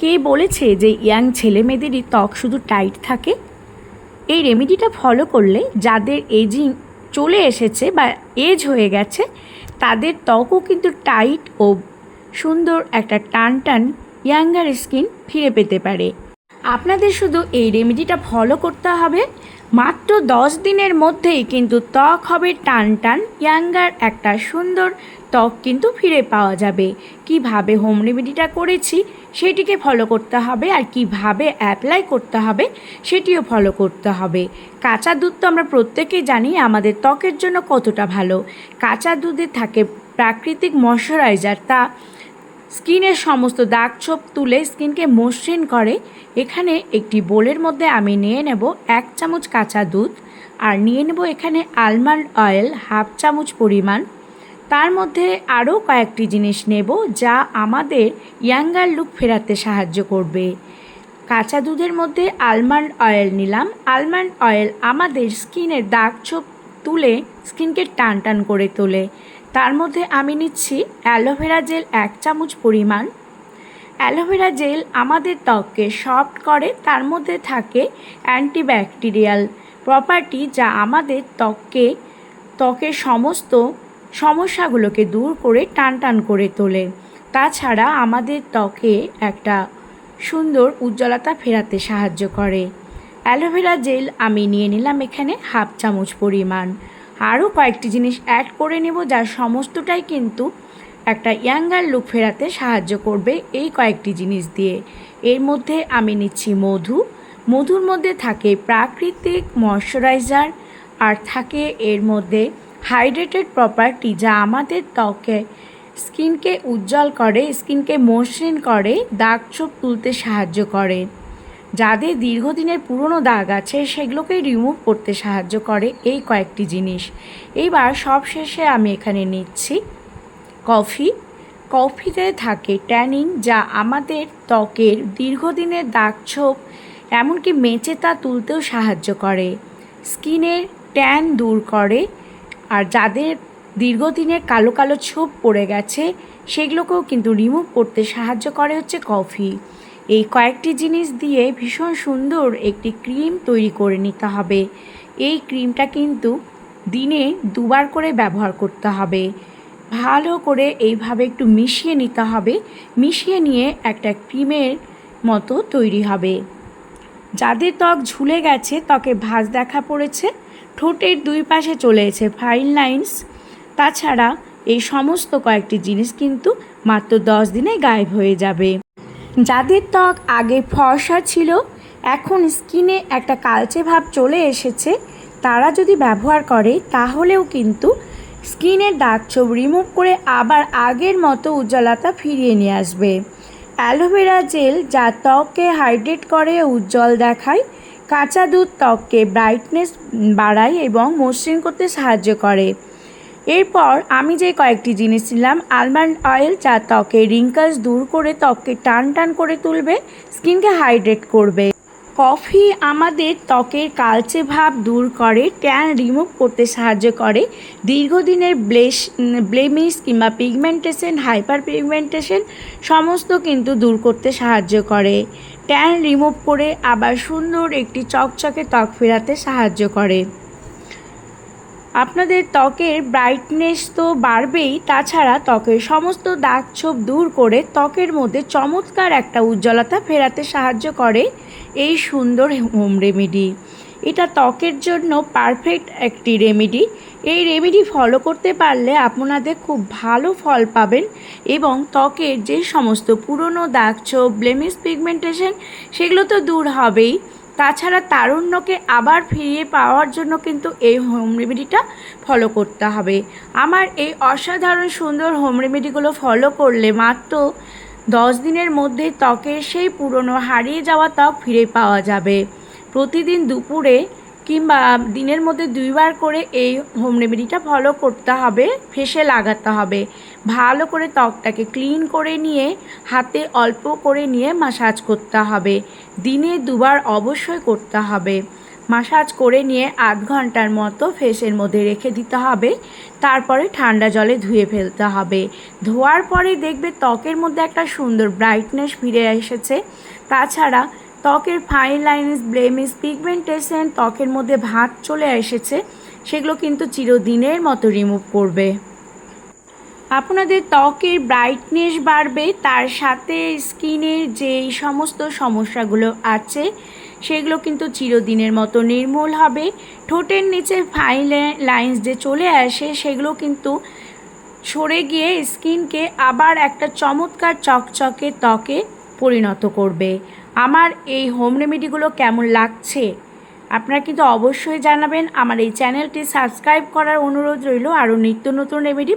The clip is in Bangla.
কে বলেছে যে ইয়াং ছেলে মেয়েদেরই ত্বক শুধু টাইট থাকে? এই রেমেডিটা ফলো করলে যাদের এজিং চলে এসেছে বা এজ হয়ে গেছে, তাদের ত্বকও কিন্তু টাইট ও সুন্দর একটা টান টান ইয়াঙ্গার স্কিন ফিরে পেতে পারে। আপনাদের শুধু এই রেমেডিটা ফলো করতে হবে। মাত্র দশ দিনের মধ্যেই কিন্তু ত্বক হবে টান টান ইয়াঙ্গার একটা সুন্দর ত্বক কিন্তু ফিরে পাওয়া যাবে। কীভাবে হোম রেমেডিটা করেছি সেটিকে ফলো করতে হবে আর কীভাবে অ্যাপ্লাই করতে হবে সেটিও ফলো করতে হবে। কাঁচা দুধ তো আমরা প্রত্যেকেই জানি আমাদের ত্বকের জন্য কতটা ভালো। কাঁচা দুধে থাকে প্রাকৃতিক ময়শ্চারাইজার তা স্কিনের সমস্ত দাগ ছোপ তুলে স্কিনকে মসৃণ করে। এখানে একটি বোলের মধ্যে আমি নিয়ে নেব এক চামচ কাঁচা দুধ আর নিয়ে নেব এখানে আলমন্ড অয়েল হাফ চামচ পরিমাণ। তার মধ্যে আরও কয়েকটি জিনিস নেব যা আমাদের ইয়াঙ্গার লুক ফেরাতে সাহায্য করবে। কাঁচা দুধের মধ্যে আলমন্ড অয়েল নিলাম। আলমন্ড অয়েল আমাদের স্কিনের দাগ ছোপ তুলে স্কিনকে টান টান করে তোলে। তার মধ্যে আমি নিচ্ছি অ্যালোভেরা জেল এক চামচ পরিমাণ। অ্যালোভেরা জেল আমাদের ত্বককে সফট করে, তার মধ্যে থাকে অ্যান্টিব্যাকটেরিয়াল প্রপার্টি যা আমাদের ত্বককে, ত্বকের সমস্ত সমস্যাগুলোকে দূর করে টান টান করে তোলে। তাছাড়া আমাদের ত্বকে একটা সুন্দর উজ্জ্বলতা ফেরাতে সাহায্য করে। অ্যালোভেরা জেল আমি নিয়ে নিলাম এখানে হাফ চামচ পরিমাণ। আরও কয়েকটি জিনিস অ্যাড করে নেব যার সমস্তটাই কিন্তু একটা ইয়াঙ্গার লুক ফেরাতে সাহায্য করবে এই কয়েকটি জিনিস দিয়ে। এর মধ্যে আমি নিচ্ছি মধু। মধুর মধ্যে থাকে প্রাকৃতিক ময়শ্চারাইজার আর থাকে এর মধ্যে হাইড্রেটেড প্রপার্টি যা আমাদের ত্বকে স্কিনকে উজ্জ্বল করে স্কিনকে মসৃণ করে, দাগ ছোপ তুলতে সাহায্য করে। যাদের দীর্ঘদিনের পুরনো দাগ আছে সেগুলোকে রিমুভ করতে সাহায্য করে এই কয়েকটি জিনিস। এইবার সবশেষে আমি এখানে নিচ্ছি কফি। কফিতে থাকে ট্যানিং, যা আমাদের ত্বকের দীর্ঘদিনের দাগ ছোপ, এমনকি মেচে তা তুলতেও সাহায্য করে। স্কিনের ট্যান দূর করে, আর যাদের দীর্ঘদিনের কালো কালো ছোপ পড়ে গেছে, সেগুলোকেও কিন্তু রিমুভ করতে সাহায্য করে হচ্ছে কফি। এই কয়েকটি জিনিস দিয়ে ভীষণ সুন্দর একটি ক্রিম তৈরি করে নিতে হবে। এই ক্রিমটা কিন্তু দিনে দুবার করে ব্যবহার করতে হবে। ভালো করে এইভাবে একটু মিশিয়ে নিতে হবে। মিশিয়ে নিয়ে একটা ক্রিমের মতো তৈরি হবে। যাদের ত্বক ঝুলে গেছে, ত্বকে ভাঁজ দেখা পড়েছে, ঠোঁটের দুই পাশে চলে এসেছে ফাইন লাইন্স তাছাড়া এই সমস্ত কয়েকটি জিনিস কিন্তু মাত্র দশ দিনে গায়েব হয়ে যাবে। যাদের ত্বক আগে ফর্সা ছিল, এখন স্কিনে একটা কালচে ভাব চলে এসেছে, তারা যদি ব্যবহার করে, তাহলেও কিন্তু স্কিনের দাগ ছোপ রিমুভ করে আবার আগের মতো উজ্জ্বলতা ফিরিয়ে নিয়ে আসবে। অ্যালোভেরা জেল যা ত্বককে হাইড্রেট করে উজ্জ্বল দেখায়, কাঁচা দুধ ত্বককে ব্রাইটনেস বাড়ায় এবং মসৃণ করতে সাহায্য করে। এরপর আমি যে কয়েকটি জিনিস নিলাম আলমন্ড অয়েল যা ত্বকে রিঙ্কলস দূর করে ত্বককে টান টান করে তুলবে, স্কিনকে হাইড্রেট করবে। কফি আমাদের ত্বকের কালচে ভাব দূর করে ট্যান রিমুভ করতে সাহায্য করে। দীর্ঘদিনের ব্লেশ ব্লেমিস কিংবা পিগমেন্টেশন হাইপার পিগমেন্টেশন সমস্ত কিন্তু দূর করতে সাহায্য করে। ট্যান রিমুভ করে আবার সুন্দর একটি চকচকে ত্বক ফেরাতে সাহায্য করে। আপনাদের ত্বকের ব্রাইটনেস তো বাড়বেই, তাছাড়া ত্বকের সমস্ত দাগ ছোপ দূর করে ত্বকের মধ্যে চমৎকার একটা উজ্জ্বলতা ফেরাতে সাহায্য করে এই সুন্দর হোম রেমেডি এটা ত্বকের জন্য পারফেক্ট একটি রেমেডি এই রেমেডি ফলো করতে পারলে আপনাদের খুব ভালো ফল পাবেন এবং ত্বকের যে সমস্ত পুরনো দাগ ছোপ ব্লেমিস পিগমেন্টেশন সেগুলো তো দূর হবেই। তাছাড়া তারুণ্যকে আবার ফিরিয়ে পাওয়ার জন্য কিন্তু এই হোম রেমেডিটা ফলো করতে হবে। আমার এই অসাধারণ সুন্দর হোম রেমেডিগুলো ফলো করলে মাত্র দশ দিনের মধ্যে ত্বকের সেই পুরনো হারিয়ে যাওয়া ত্বক ফিরে পাওয়া যাবে। প্রতিদিন দুপুরে কিংবা দিনের মধ্যে দুইবার করে এই হোম রেমেডিটা ফলো করতে হবে, ফেসে লাগাতে হবে। ভালো করে ত্বকটাকে ক্লিন করে নিয়ে, হাতে অল্প করে নিয়ে মাসাজ করতে হবে। দিনে দুবার অবশ্যই করতে হবে। মাসাজ করে নিয়ে আধ ঘণ্টার মতো ফেসের মধ্যে রেখে দিতে হবে। তারপরে ঠান্ডা জলে ধুয়ে ফেলতে হবে। ধোয়ার পরে দেখবে ত্বকের মধ্যে একটা সুন্দর ব্রাইটনেস ফিরে এসেছে। তাছাড়া ত্বকের ফাইন লাইন্স ব্লেমিস পিগমেন্টেশন ত্বকের মধ্যে ভাত চলে এসেছে, সেগুলো কিন্তু চিরদিনের মতো রিমুভ করবে। আপনাদের ত্বকের ব্রাইটনেস বাড়বে, তার সাথে স্কিনের যে সমস্ত সমস্যাগুলো আছে, সেগুলো কিন্তু চিরদিনের মতো নির্মূল হবে। ঠোঁটের নিচে ফাইন লাইন্স যে চলে আসে, সেগুলো কিন্তু সরে গিয়ে স্কিনকে আবার একটা চমৎকার চকচকে ত্বকে পরিণত করবে। আমার এই হোম রেমেডিগুলো কেমন লাগছে? আপনারা কিন্তু অবশ্যই জানাবেন। আমার এই চ্যানেলটি সাবস্ক্রাইব করার অনুরোধ রইল। আরও নিত্য নতুন রেমেডি